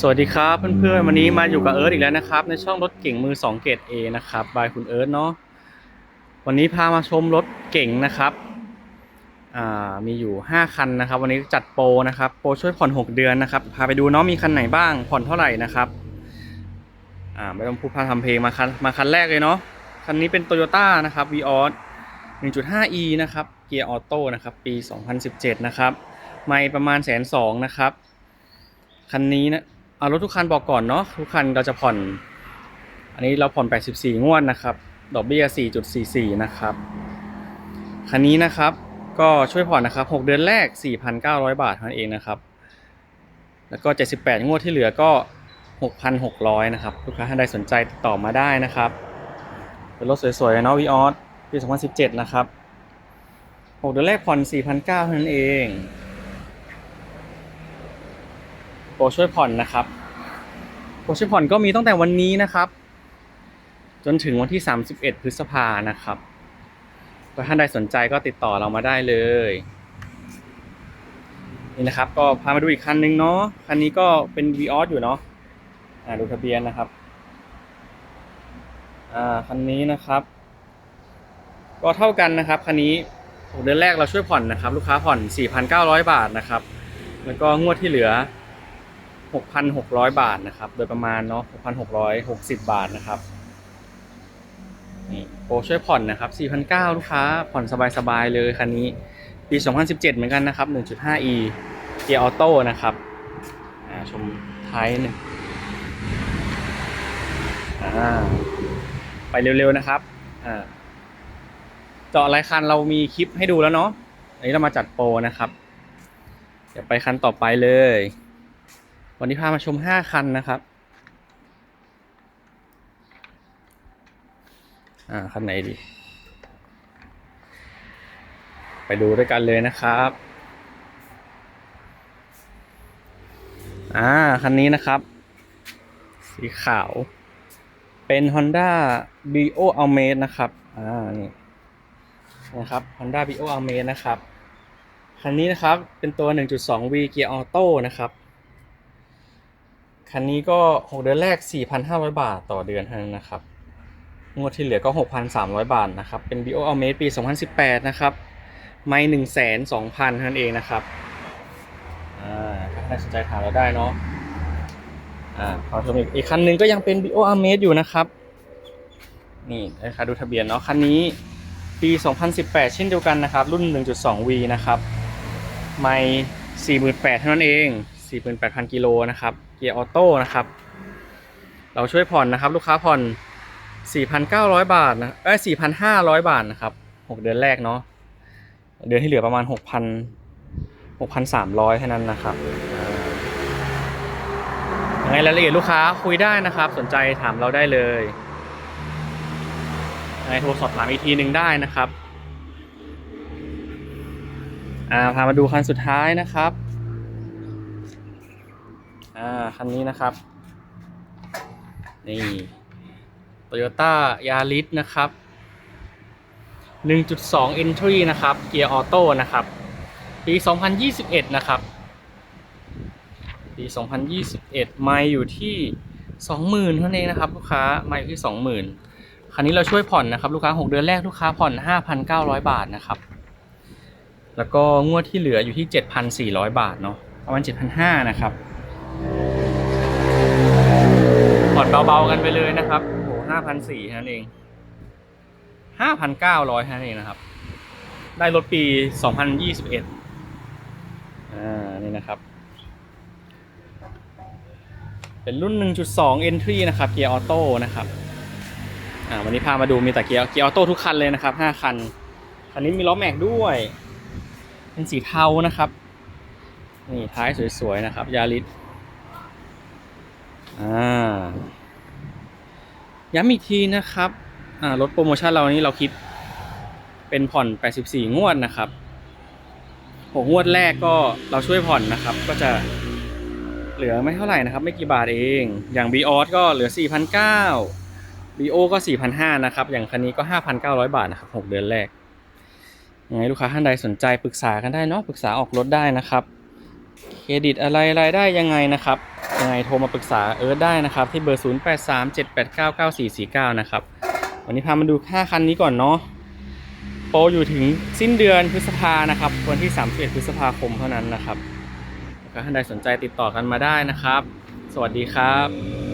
สวัสดีครับเพื่อนๆวันนี้มาอยู่กับเอิร์ธอีกแล้วนะครับ ในช่องรถเก่งมือ2เกรด A นะครับบายคุณเอิร์ธเนาะวันนี้พามาชมรถเก่งนะครับอ่ามีอยู่ 5 คันนะครับ วันนี้จัดโปรนะครับโปรช่วยผ่อน 6 เดือนนะครับพาไปดูเนาะมีคันไหนบ้างผ่อนเท่าไหร่นะครับอ่าไม่ต้องพูดพาทำเพลงมาคันมาคันแรกเลยเนาะคันนี้เป็น Toyota นะครับ Vios 1.5e นะครับเกียร์ออโต้นะครับปี 2017 นะครับ ไม่ประมาณแสนสองนะครับ คันนี้นะารถทุกคันบอกก่อนเนาะทุกคันเราจะผ่อน อันนี้เราผ่อน 84 งวดนะครับ ดอกเบี้ย 4.44 นะครับ คันนี้นะครับก็ช่วยผ่อนนะครับ 6 เดือนแรก 4,900 บาทเท่านั้นเองนะครับ แล้วก็ 78 งวดที่เหลือก็ 6,600 นะครับ ลูกค้าท่านใดสนใจติดต่อมาได้นะครับ เป็นรถสวยๆเนาะวีออสปี 2017 นะครับ 6 เดือนแรกผ่อน 4,900เท่านั้นเอง โปรช่วยผ่อนนะครับโปรช่วยผ่อนก็มีตั้งแต่วันนี้นะครับ จนถึงวันที่ 31 พฤษภานะครับก็ท่านใดสนใจก็ติดต่อเรามาได้เลยนี่นะครับ ก็พามาดูอีกคันนึงเนาะคันนี้ก็เป็น v ีออสอยู่เนาะอ่าดูทะเบียนนะครับอ่าคันนี้นะครับ ก็เท่ากันนะครับคันนี้เดือนแรกเราช่วยผ่อนนะครับ ลูกค้าผ่อน 4,900 บาทนะครับ แล้วก็งวดที่เหลือ 6,600 บาทนะครับ โดยประมาณเนาะ6,660 บาทนะครับนี่โปรช่วยผ่อนนะครับ4,900ลูกค้า ผ่อนสบายๆเลยคันนี้ ปี 2017 เหมือนกันนะครับ 1.5e เกียร์ออโต้นะครับชมท้ายหนึ่งไปเร็วๆนะครับอ่าเจาะรายคันเรามีคลิปให้ดูแล้วเนาะอันนี้เรามาจัดโปรนะครับ เดี๋ยวไปคันต่อไปเลย วันนี้พามาชม5คันนะครับ อ่า คันไหนดี ไปดูด้วยกันเลยนะครับ อ่า คันนี้นะครับ สีขาว เป็น Honda Bio Almade นะครับ อ่า นี่ นะครับ Honda Bio Almade นะครับ คันนี้นะครับ เป็นตัว 1.2V Gear Auto นะครับ คันนี้ก็ 6 เดือนแรก 4,500 บาทต่อเดือนเท่านั้นนะครับ งวดที่เหลือก็ 6,300 บาทนะครับ เป็น Bio a l m a d e ปี 2018 นะครับ ไม่1 2 0 0 0เท่านั้นเองนะครับอ่าถ้าใครสนใจถามเราได้เนาะอ่าขอชมอีกอีกคันหนึ่งก็ยังเป็น Bio a l m a d e อยู่นะครับ นี่นะครับดูทะเบียนเนาะ คันนี้ปี 2018 เช่นเดียวกันนะครับ รุ่น 1.2V นะครับ ไม่48,000เท่านั้นเอง 48,000 กิโลนะครับ เกียร์ออโต้นะครับ เราช่วยผ่อนนะครับ ลูกค้าผ่อน 4,900 บาทนะเอ้ย4,500 บาทนะครับ 6 เดือนแรกเนาะ เดือนที่เหลือประมาณ 6,000 6,300แค่นั้นนะครับยังไงรายละเอียดลูกค้าคุยได้นะครับ สนใจถามเราได้เลยยังไงโทรสอบถามอีกทีหนึ่งได้นะครับ อ่า พามาดูคันสุดท้ายนะครับ อ่าคันนี้นะครับ นี่ Toyota Yaris นะครับ 1.2 Entry นะครับ เกียร์ออโต้นะครับ ปี 2021 นะครับ ปี 2021 ไม่อยู่ที่ 20,000เท่านั้นเองนะครับ ลูกค้าไม่อยู่ที่ 20,000 คันนี้เราช่วยผ่อนนะครับ ลูกค้า 6 เดือนแรกลูกค้าผ่อน 5,900 บาทนะครับ แล้วก็งวดที่เหลืออยู่ที่ 7,400 บาทเนาะประมาณ7,500นะครับ ผ่อนเบาๆกันไปเลยนะครับ โอ้ห้าพันสี่นั่นเองห้าพันเก้าร้อยนั่นเองนะครับ ได้รถปีสองพันยี่สิบเอ็ดอ่า นี่นะครับ เป็นรุ่น1.2 Entry นะครับ เกียร์ออโต้นะครับ อ่า วันนี้พามาดูมีแต่เกียร์เกียร์ออโต้ทุกคันเลยนะครับ5คัน คันนี้มีล้อแม็กด้วย เป็นสีเทานะครับ นี่ท้ายสวยๆนะครับ ยาริส อ่าย้ำอีกทีนะครับอ่าลดโปรโมชั่นเรานี้เราคิดเป็นผ่อน 84 งวดนะครับ6งวดแรกก็เราช่วยผ่อนนะครับ ก็จะเหลือไม่เท่าไหร่นะครับ ไม่กี่บาทเอง อย่าง b ีออก็เหลือ 4,900 b ีโอก็ 4,500 นะครับ อย่างคันนี้ก็ 5,900 บาทนะครับ 6 เดือนแรกยังไงลูกค้าท่านใดสนใจปรึกษากันได้เนาะปรึกษาออกรถได้นะครับ เครดิตอะไรรายได้ยังไงนะครับ ยังไงโทรมาปรึกษาเอิร์ธได้นะครับ ที่เบอร์ 0837899449 นะครับ วันนี้พามาดู 5 คันนี้ก่อนเนาะโปรอยู่ถึงสิ้นเดือนพฤษภานะครับ วันที่ 31 พฤษภาคมเท่านั้นนะครับแล้วก็ท่านใดสนใจติดต่อกันมาได้นะครับ สวัสดีครับ